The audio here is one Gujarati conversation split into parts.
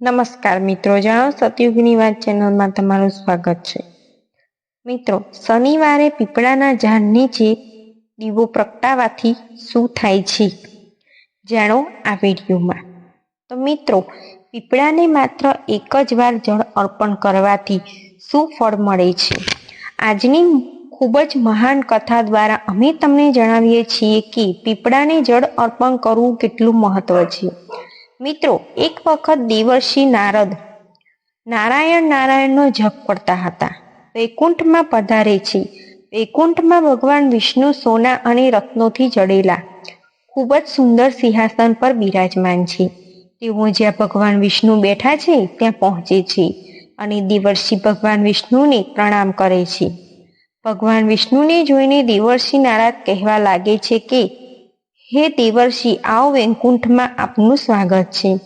નમસ્કાર મિત્રો, જાણો સતયુગની વાત ચેનલમાં તમારું સ્વાગત છે. મિત્રો, શનિવારે પીપળાના ઝાડ નીચે દીવો પ્રગટાવાથી શું થાય છે? જાણો આ વિડીયોમાં. તો મિત્રો, પીપળાને માત્ર એક જ વાર જળ અર્પણ કરવાથી શું ફળ મળે છે? આજની ખૂબ જ મહાન કથા દ્વારા અમે તમને જણાવીએ છીએ કે પીપળાને જળ અર્પણ કરવું કેટલું મહત્વ છે. મિત્રો, એક વખત દિવર્ષી નારદ નારાયણ નારાયણનો જપ કરતા હતા. વૈકુંઠમાં પધારે છે. વૈકુંઠમાં ભગવાન વિષ્ણુ સોના અને રત્નોથી જડેલા. ખૂબ જ સુંદર સિંહાસન પર બિરાજમાન છે. તેઓ જ્યાં ભગવાન વિષ્ણુ બેઠા છે, ત્યાં પહોંચે છે અને દેવર્ષિ ભગવાન વિષ્ણુને પ્રણામ કરે છે. ભગવાન વિષ્ણુને જોઈને દેવર્ષિ નારાદ કહેવા લાગે છે કે હે દેવર્ષિ, આવો વૈકુંઠમાં આપનું સ્વાગત છે.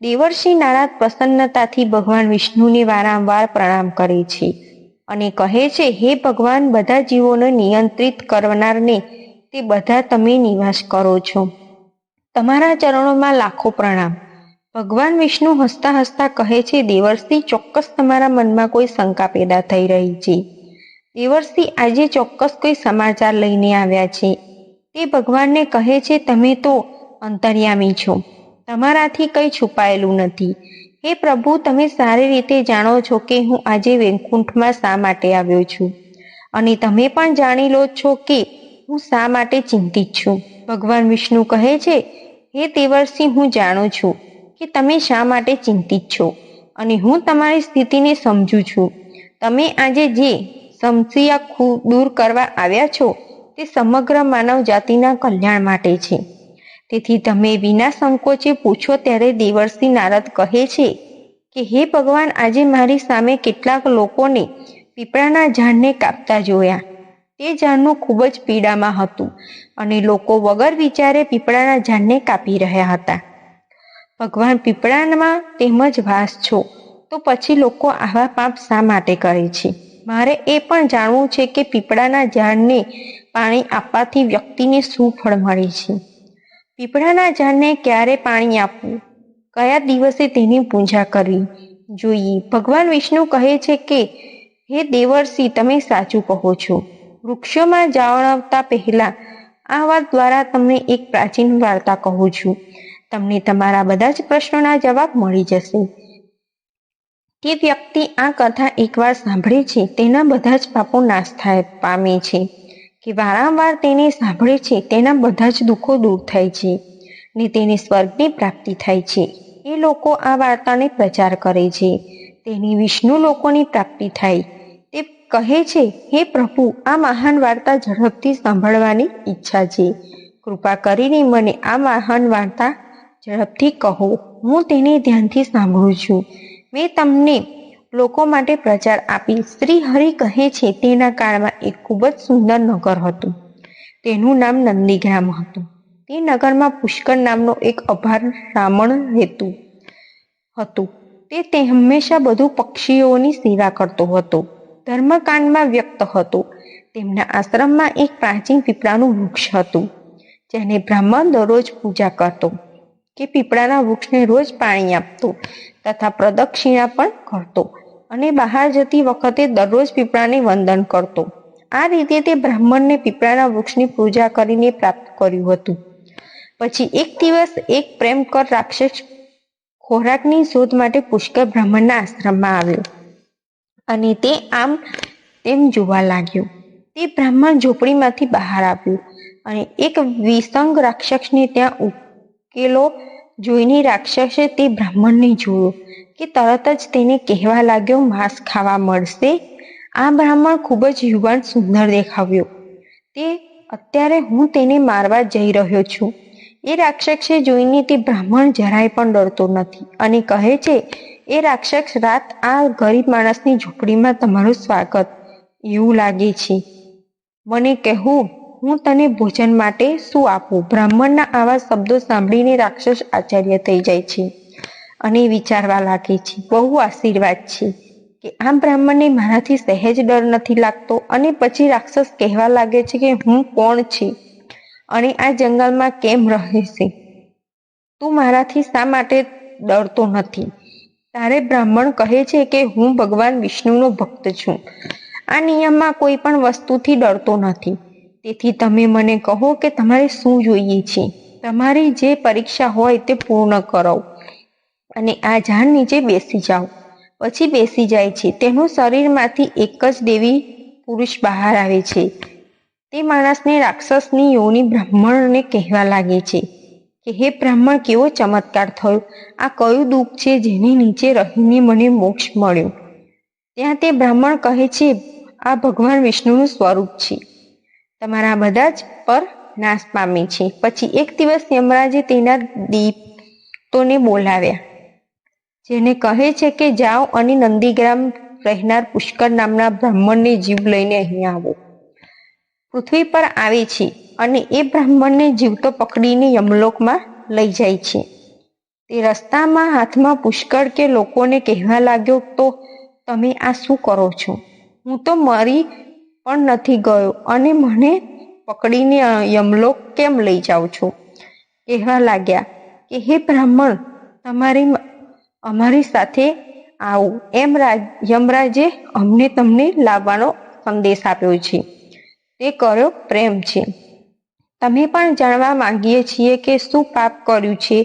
દેવર્ષિ નારાદ પ્રસન્નતાથી ભગવાન વિષ્ણુને વારંવાર પ્રણામ કરે છે અને કહે છે, હે ભગવાન, બધા જીવોને નિયંત્રિત કરનારને તે બધા તમે નિવાસ કરો છો. તમારા ચરણોમાં લાખો પ્રણામ. ભગવાન વિષ્ણુ હસતા હસતા કહે છે, દેવર્ષિ, ચોક્કસ તમારા મનમાં કોઈ શંકા પેદા થઈ રહી છે. દેવર્ષિ, આજે ચોક્કસ કોઈ સમાચાર લઈને આવ્યા છે. તે ભગવાનને કહે છે, તમે તો અંતર્યામી છો. તમારાથી કંઈ છુપાયેલું નથી. હે પ્રભુ, તમે સારી રીતે જાણો છો કે હું આજે વૈકુંઠમાં શા માટે આવ્યો છું. અને તમે પણ જાણી લો છો કે હું શા માટે ચિંતિત છું. ભગવાન વિષ્ણુ કહે છે, હે તેવરસિંહ હું જાણું છું કે તમે શા માટે ચિંતિત છો અને હું તમારી સ્થિતિને સમજું છું. તમે આજે જે સમસ્યા દૂર કરવા આવ્યા છો તે સમગ્ર માનવ જાતિના કલ્યાણ માટે છે. તેથી તમે વિના સંકોચે પૂછો ત્યારે દેવર્ષિ નારદ કહે છે કે, હે ભગવાન, આજે મારી સામે કેટલાક લોકોને પીપળાના ઝાડને કાપતા જોયા. તે ઝાડનું ખૂબ જ પીડામાં હતું અને લોકો વગર વિચારે પીપળાના ઝાડને કાપી રહ્યા હતા. ભગવાન પીપળામાં તેમજ વાસ છો, તો પછી લોકો આવા પાપ શા માટે કરે છે? મારે એ પણ જાણવું છે કે પીપળાના ઝાડને પાણી આપવાથી વ્યક્તિને શું ફળ મળે છે? પીપળાના ઝાડને ક્યારે પાણી આપવું? કયા દિવસે તેની પૂજા કરવી? જોઈએ. ભગવાન વિષ્ણુ કહે છે કે, હે દેવર્ષિ, તમે સાચું કહો છો. વૃક્ષોમાં જાળવતા પહેલા આ વાત દ્વારા તમને એક પ્રાચીન વાર્તા કહું છું. તમને તમારા બધા જ પ્રશ્નોના જવાબ મળી જશે. તે વ્યક્તિ આ કથા એકવાર સાંભળે છે, તેના બધા જ પાપો નાશ થાય પામે છે. કે વારંવાર તેને સાંભળે છે, તેના બધા જ દુઃખો દૂર થાય છે ને તેને સ્વર્ગની પ્રાપ્તિ થાય છે. એ લોકો આ વાર્તાને પ્રચાર કરે છે. તેની વિષ્ણુ લોકોની પ્રાપ્તિ થાય. તે કહે છે, હે પ્રભુ, આ મહાન વાર્તા ઝડપથી સાંભળવાની ઈચ્છા છે. કૃપા કરીને મને આ મહાન વાર્તા ઝડપથી કહો. હું તેને ધ્યાનથી સાંભળું છું. મેં તમને લોકો માટે પ્રચાર આપી શ્રી હરિ કહે છે, તેના કાળમાં એક ખૂબ જ સુંદર નગર હતું. તેનું નામ નંદીગ્રામ હતું. તે નગરમાં પુષ્કર નામનો એક અભાર બ્રાહ્મણ રહેતું હતું. તે તે હંમેશા બધું પક્ષીઓની સેવા કરતો હતો. ધર્મકાંડમાં વ્યક્ત હતો. તેમના આશ્રમમાં એક પ્રાચીન પીપળાનું વૃક્ષ હતું, જેને બ્રાહ્મણ દરરોજ પૂજા કરતો કે પીપળાના વૃક્ષને રોજ પાણી આપતો તથા પ્રદક્ષિણા પણ કરતો. અને બહાર જતી વખતે દરરોજ પીપળાને વંદન કરતો. આ રીતે તે બ્રાહ્મણને પીપળાના વૃક્ષની પૂજા કરીને પ્રાપ્ત કર્યું હતું. પછી એક દિવસ એક પ્રેમકર રાક્ષસ ખોરાકની શોધ માટે પુષ્કર બ્રાહ્મણના આશ્રમમાં આવ્યો. અને તે આમ તેમ જોવા લાગ્યો. તે બ્રાહ્મણ ઝોપડીમાંથી બહાર આવ્યું અને એક વિસંગ રાક્ષસને ત્યાં ઉકેલો જોઈને રાક્ષસે તે બ્રાહ્મણને જોયો કે તરત જ તેને કહેવા લાગ્યો, માંસ ખાવા મળશે. આ બ્રાહ્મણ ખૂબ જ યુવાન સુંદર દેખાવ્યો. તે, અત્યારે હું તેને મારવા જઈ રહ્યો છું. એ રાક્ષસે જોઈને તે બ્રાહ્મણ જરાય પણ ડરતો નથી અને કહે છે, એ રાક્ષસ રાત આ ગરીબ માણસની ઝૂંપડીમાં તમારું સ્વાગત. એવું લાગે છે. મને કહેવું હું તને ભોજન માટે શું આપું? બ્રાહ્મણના આવા શબ્દો સાંભળીને રાક્ષસ આચાર્ય થઈ જાય છે અને વિચારવા લાગે છે, બહુ આશીર્વાદ છે કે આ બ્રાહ્મણને મારાથી સહેજ ડર નથી લાગતો અને પછી રાક્ષસ કહેવા લાગે છે કે હું કોણ છે અને આ જંગલમાં કેમ રહે છે તું મારાથી શા માટે ડરતો નથી? તારે બ્રાહ્મણ કહે છે કે હું ભગવાન વિષ્ણુનો ભક્ત છું. આ નિયમમાં કોઈ પણ વસ્તુથી ડરતો નથી. તેથી તમે મને કહો કે તમારે શું જોઈએ છે? તમારી જે પરીક્ષા હોય તે પૂર્ણ કરો અને આ ઝાડ નીચે બેસી જાઓ. પછી બેસી જાય છે. તેનું શરીરમાંથી એક જ દેવી પુરુષ બહાર આવે છે. તે માણસને રાક્ષસની યોની બ્રાહ્મણને કહેવા લાગે છે કે, હે બ્રાહ્મણ, કેવો ચમત્કાર થયો? આ કયું દુઃખ છે જેની નીચે રહીને મને મોક્ષ મળ્યો? ત્યાં તે બ્રાહ્મણ કહે છે, આ ભગવાન વિષ્ણુનું સ્વરૂપ છે. તમારા બધા જ પર નાશ પામે છે. પછી એક દિવસ યમરાજે તેના દીપતોને બોલાવ્યા, જેને કહે છે કે, જાઓ અને નંદીગ્રામ રહેનાર પુષ્કર નામના બ્રાહ્મણને જીવ લઈને અહીં આવો. પૃથ્વી પર આવે છે અને એ બ્રાહ્મણને જીવતો પકડીને યમલોકમાં લઈ જાય છે. તે રસ્તામાં હાથમાં પુષ્કળ કે લોકોને કહેવા લાગ્યો, તો તમે આ શું કરો છો? હું તો મરી પણ નથી ગયો. અને મને પકડીને યમલોક કેમ લઈ જાઓ છો? કહેવા લાગ્યા કે, હે બ્રાહ્મણ, તમારી અમારી સાથે આવો. એમ યમરાજે અમને તમને લાવવાનો સંદેશ આપ્યો છે. તે કર્યો પ્રેમ છે. તમે પણ જાણવા માંગીએ છીએ કે શું પાપ કર્યું છે.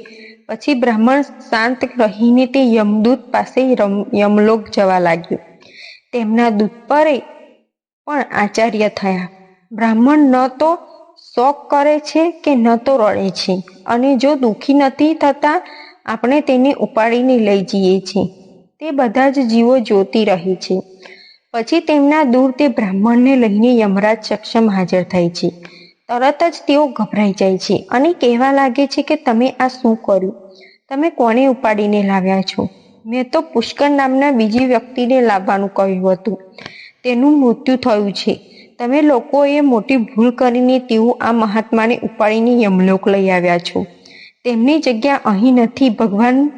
પછી બ્રાહ્મણ શાંત રહીને તે યમદૂત પાસે યમલોક જવા લાગ્યો. તેમના દૂત પરે પણ આચાર્ય થયા. બ્રાહ્મણ ન તો શોક કરે છે કે ન તો રડે છે અને જો દુઃખી નથી થતા, આપણે તેને ઉપાડીને લઈ જઈએ છીએ. તે બધા જ જીવો જોતી રહે છે. પછી તેમના દૂર તે બ્રાહ્મણને લઈને યમરાજ સક્ષમ હાજર થાય છે. તરત જ તેઓ ગભરાઈ જાય છે અને કહેવા લાગે છે કે તમે આ શું કર્યું? તમે કોને ઉપાડીને લાવ્યા છો? મેં તો પુષ્કર નામના બીજી વ્યક્તિને લાવવાનું કહ્યું હતું. તેનું મૃત્યુ થયું છે. તમે લોકોએ મોટી ભૂલ કરીને તેવું આ મહાત્માને ઉપાડીને યમલોક લઈ આવ્યા છો. તેમની જગ્યા અહીં નથી. ભગવાન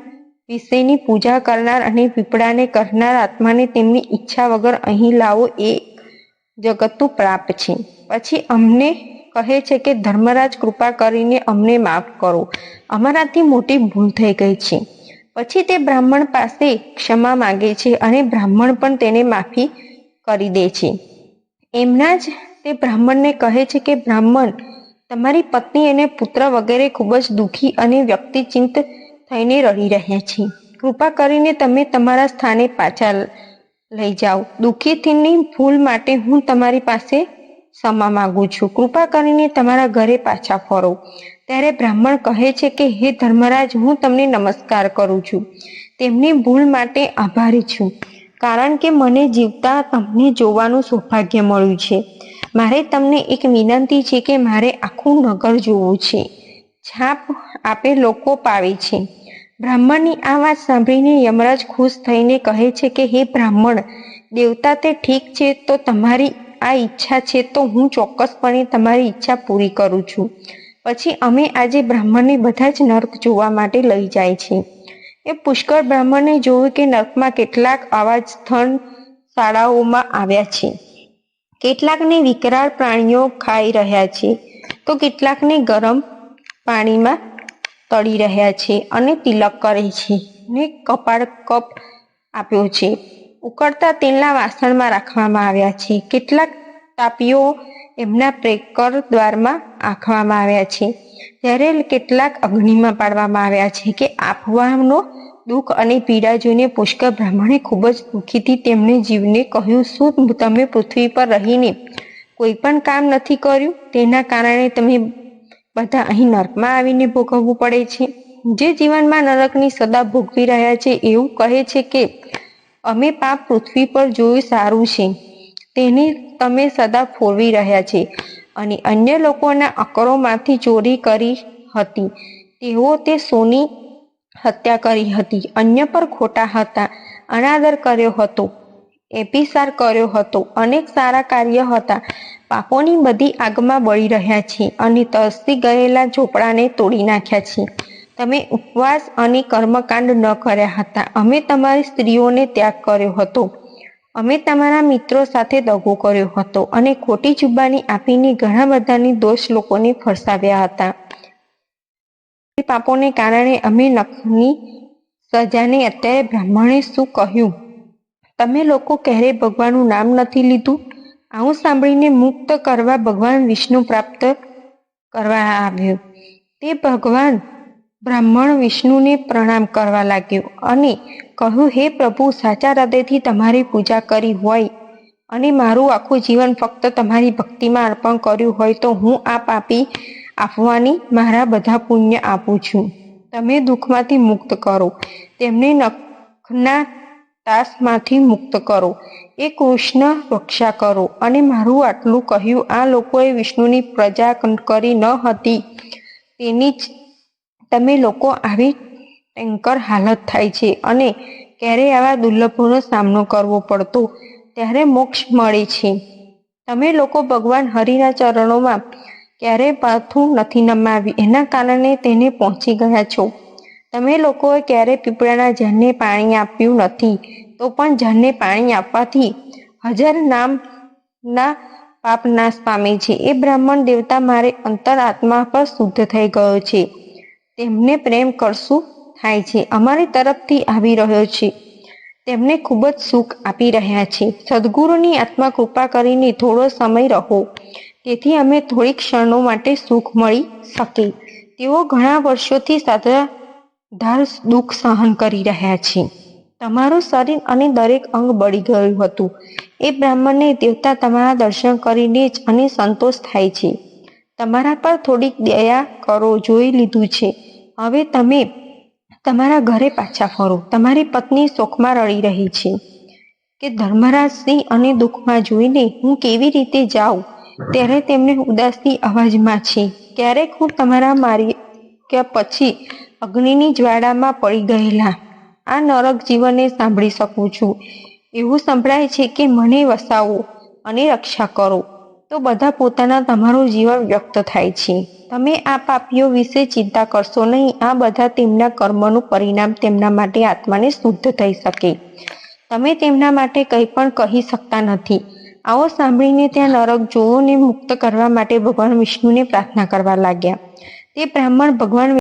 વિશેની પૂજા કરનાર અને પીપળાને કરનાર આત્માને તેમની ઈચ્છા વગર અહીં લાવો એ જગતનું પ્રાપ છે. પછી અમને કહે છે કે, ધર્મરાજ, કૃપા કરીને અમને માફ કરો. અમારાથી મોટી ભૂલ થઈ ગઈ છે. પછી તે બ્રાહ્મણ પાસે ક્ષમા માંગે છે અને બ્રાહ્મણ પણ તેને માફી કરી દે છે. એમના જ તે બ્રાહ્મણને કહે છે કે, બ્રાહ્મણ, તમારી પત્ની અને પુત્ર વગેરે ખૂબ જ દુઃખી અને વ્યક્તિચિંત થઈને રડી રહ્યા છે. કૃપા કરીને તમે તમારા સ્થાને પાછા લઈ જાઓ. દુઃખીથીની ભૂલ માટે હું તમારી પાસે ક્ષમા માંગુ છું. કૃપા કરીને તમારા ઘરે પાછા ફરો. ત્યારે બ્રાહ્મણ કહે છે કે, હે ધર્મરાજ, હું તમને નમસ્કાર કરું છું. તેમની ભૂલ માટે આભારી છું. કારણ કે મને જીવતા તમને જોવાનું સૌભાગ્ય મળ્યું છે. મારે તમને એક વિનંતી છે કે મારે આખું નગર જોવું છે. છાપ આપે લોકો પાવે છે. બ્રાહ્મણની આ વાત સાંભળીને યમરાજ ખુશ થઈને કહે છે કે, હે બ્રાહ્મણ, દેવતા તે ઠીક છે તો તમારી આ ઈચ્છા છે તો હું ચોક્કસપણે તમારી ઈચ્છા પૂરી કરું છું. પછી અમે આજે બ્રાહ્મણને બધા જ નર્ક જોવા માટે લઈ જાય છે. એ પુષ્કળ બ્રાહ્મણે જોયું કે નર્કમાં કેટલાક આવા સ્થળ શાળાઓમાં આવ્યા છે. કેટલાકને વિકરાળ પ્રાણીઓ ખાઈ રહ્યા છે તો કેટલાકને ગરમ પાણીમાં તળી રહ્યા છે અને તિલક કરે છે ને કપાળ કપ આપ્યો છે. ઉકળતા તેલના વાસણમાં રાખવામાં આવ્યા છે. કેટલાક તાપીઓ એમના પ્રેકર દ્વારમાં આંખવામાં આવ્યા છે. ત્યારે કેટલાક અગ્નિમાં પાડવામાં આવ્યા છે કે આપવાનો દુઃખ અને પીડા જોઈને પુષ્કર બ્રાહ્મણે ખૂબ જ દુઃખીથી તેમને જીવને કહ્યું, શું તમે પૃથ્વી પર રહીને કોઈ પણ કામ નથી કર્યું? તેના કારણે તમે બધા અહીં નર્કમાં આવીને ભોગવવું પડે છે. જે જીવનમાં નરકની સદા ભોગવી રહ્યા છે એવું કહે છે કે અમે પાપ પૃથ્વી પર જોયું સારું છે. તેની તમે સદા ફોરવી રહ્યા છે અને અન્ય લોકોના અકરોમાંથી ચોરી કરી હતી. તેઓ તે સોની હત્યા કરી હતી. અન્ય પર ખોટા હતા. અનાદર કર્યો હતો. એપિસાર કર્યો હતો. અનેક સારા કાર્ય હતા. પાપોની બધી આગમાં બળી રહ્યા છે અને તરસી ગયેલા ઝોપડાને તોડી નાખ્યા છે. તમે ઉપવાસ અને કર્મકાંડ ન કર્યા હતા. અમે તમારી સ્ત્રીઓને ત્યાગ કર્યો હતો. અમે તમારા મિત્રો સાથે દગો કર્યો હતો અને ખોટી જુબાની આપીને ઘણા બધાની દોષ લોકોને ફરસાવ્યા હતા. પાપોને કારણે અમે નખની સજાને અત્યારે બ્રાહ્મણે શું કહ્યું? તમે લોકો ક્યારે ભગવાનનું નામ નથી લીધું? આવું સાંભળીને મુક્ત કરવા ભગવાન વિષ્ણુ પ્રાપ્ત કરવા આવ્યો. તે ભગવાન બ્રાહ્મણ વિષ્ણુને પ્રણામ કરવા લાગ્યો અને કહ્યું, હે પ્રભુ, સાચા હૃદયથી તમારી પૂજા કરી હોય અને મારું આખું જીવન ફક્ત તમારી ભક્તિમાં અર્પણ કર્યું હોય તો હું આ પાપી આપવાની મારા બધા પુણ્ય આપું છું. તમે દુઃખમાંથી મુક્ત કરો. તેમને નખના તાસમાંથી મુક્ત કરો. એ કૃષ્ણ રક્ષા કરો. અને મારું આટલું કહ્યું. આ લોકોએ વિષ્ણુની પ્રજા કરી ન હતી. તેની જ તમે લોકો આવી ટેન્કર હાલત થાય છે અને ક્યારે આવા દુર્લભોનો સામનો કરવો પડતો, ત્યારે મોક્ષ મળે છે. તમે લોકો ભગવાન હરિના ચરણોમાં ક્યારેય પાથું નથી નમાવી એના કારણે તેને પહોંચી ગયા છો. તમે લોકોએ ક્યારે પીપળાના ઝાડને પાણી આપ્યું નથી, તો પણ ઝાડને પાણી આપવાથી હજાર નામના પાપ નાશ પામે છે. એ બ્રાહ્મણ દેવતા મારે અંતર આત્મા પર શુદ્ધ થઈ ગયો છે. તેમને પ્રેમ કરશું થાય છે. અમારી તરફથી આવી રહ્યો છે. તેમને ખૂબ જ સુખ આપી રહ્યા છે. સદગુરુની આત્મા કૃપા કરીને થોડો સમય રહો. તેથી અમે થોડી ક્ષણો માટે સુખ મળી શકે. તેઓ ઘણા વર્ષોથી સાધાધાર દુઃખ સહન કરી રહ્યા છે. તમારું શરીર અને દરેક અંગ બળી ગયું હતું. એ બ્રાહ્મણને દેવતા તમારા દર્શન કરીને જ અને સંતોષ થાય છે. તમારા પર થોડીક દયા કરો, જોઈ લીધું છે. હવે તમે તમારા ઘરે પાછા ફરો. તમારી પત્ની શોકમાં રડી રહી છે કે ધર્મરાજસિંહ અને દુઃખમાં જોઈને હું કેવી રીતે જાઉં? ત્યારે તેમને ઉદાસી અવાજમાં છે ક્યારેક હું તમારા મારી કે પછી અગ્નિની જ્વાળામાં પડી ગયેલા. આ નરક જીવનને સાંભળી શકું છું. એવું સંભળાય છે કે મને વસાવો અને રક્ષા કરો. તો બધા પોતાના તમારું જીવન વ્યક્ત થાય છે. તમે આ પાપીઓ વિશે ચિંતા કરશો નહીં. આ બધા તેમના કર્મનું પરિણામ તેમના માટે આત્માને શુદ્ધ થઈ શકે. તમે તેમના માટે કંઈ પણ કહી શકતા નથી. આવો સાંભળીને ત્યાં નરક જોવોને મુક્ત કરવા માટે ભગવાન વિષ્ણુને પ્રાર્થના કરવા લાગ્યા. તે બ્રાહ્મણ ભગવાન